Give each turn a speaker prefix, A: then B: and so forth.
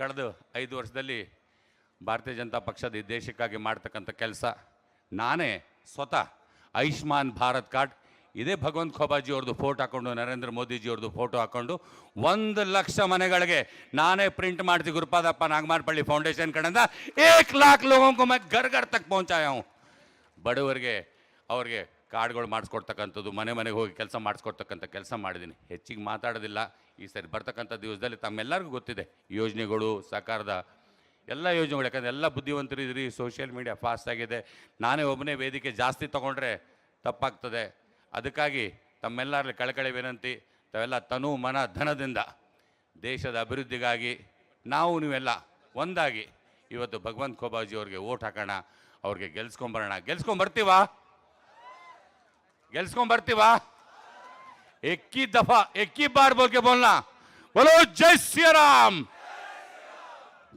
A: ಕಳೆದ ಐದು ವರ್ಷದಲ್ಲಿ ಭಾರತೀಯ ಜನತಾ ಪಕ್ಷದ ಈ ದೇಶಕ್ಕಾಗಿ ಮಾಡ್ತಕ್ಕಂಥ ಕೆಲಸ ನಾನೇ ಸ್ವತಃ ಆಯುಷ್ಮಾನ್ ಭಾರತ್ ಕಾರ್ಡ್. ಇದೇ ಭಗವಂತ ಖೋಬಾಜಿ ಅವ್ರದ್ದು ಫೋಟೋ ಹಾಕೊಂಡು, ನರೇಂದ್ರ ಮೋದಿಜಿ ಅವ್ರದ್ದು ಫೋಟೋ ಹಾಕೊಂಡು ಒಂದು ಲಕ್ಷ ಮನೆಗಳಿಗೆ ನಾನೇ ಪ್ರಿಂಟ್ ಮಾಡ್ತೀವಿ. ಗುರುಪಾದಪ್ಪ ನಾಗಮಾರ್ಪಳ್ಳಿ ಫೌಂಡೇಶನ್ ಕಡೆಯಿಂದ ಏಕ್ ಲಾಕ್ ಲೋಗೋಂಕು ಮೈ ಘರ್ ಘರ್ ತಕ್ ಪਹੁಂಚಾಯ ಹೂಂ. ಬಡವರಿಗೆ, ಅವ್ರಿಗೆ ಕಾರ್ಡ್ಗಳು ಮಾಡಿಸ್ಕೊಡ್ತಕ್ಕಂಥದ್ದು, ಮನೆ ಮನೆಗೆ ಹೋಗಿ ಕೆಲಸ ಮಾಡಿಸ್ಕೊಡ್ತಕ್ಕಂಥ ಕೆಲಸ ಮಾಡಿದ್ದೀನಿ. ಹೆಚ್ಚಿಗೆ ಮಾತಾಡೋದಿಲ್ಲ. ಈ ಸರಿ ಬರ್ತಕ್ಕಂಥ ದಿವಸದಲ್ಲಿ ತಮ್ಮೆಲ್ಲರಿಗೂ ಗೊತ್ತಿದೆ. ಯೋಜನೆಗಳು, ಸರ್ಕಾರದ ಎಲ್ಲ ಯೋಜನೆಗಳು. ಯಾಕಂದರೆ ಎಲ್ಲ ಬುದ್ಧಿವಂತರು ಇದ್ರಿ ಸೋಷಿಯಲ್ ಮೀಡಿಯಾ ಫಾಸ್ಟ್ ಆಗಿದೆ. ನಾನೇ ಒಬ್ಬನೇ ವೇದಿಕೆ ಜಾಸ್ತಿ ತೊಗೊಂಡ್ರೆ ತಪ್ಪಾಗ್ತದೆ. ಅದಕ್ಕಾಗಿ ತಮ್ಮೆಲ್ಲರಲ್ಲಿ ಕಳಕಳಿ ವಿನಂತಿ, ತಾವೆಲ್ಲ ತನು ಮನ ಧನದಿಂದ ದೇಶದ ಅಭಿವೃದ್ಧಿಗಾಗಿ ನಾವು ನೀವೆಲ್ಲ ಒಂದಾಗಿ ಇವತ್ತು ಭಗವಂತ ಖೋಬಾಜಿ ಅವ್ರಿಗೆ ಓಟ್ ಹಾಕೋಣ, ಅವ್ರಿಗೆ ಗೆಲ್ಸ್ಕೊಂಬರೋಣ. ಗೆಲ್ಸ್ಕೊಂಬರ್ತೀವಾ? ಗೆಲ್ಸ್ಕೊಂಬರ್ತೀವಾ ಎಕ್ಕಿ ದಫಾ ಎಕ್ಕಿ ಬಾರ್ ಬೋಲ್ಕೆ ಬೋಲ್ನಾ बोलो जय सिया राम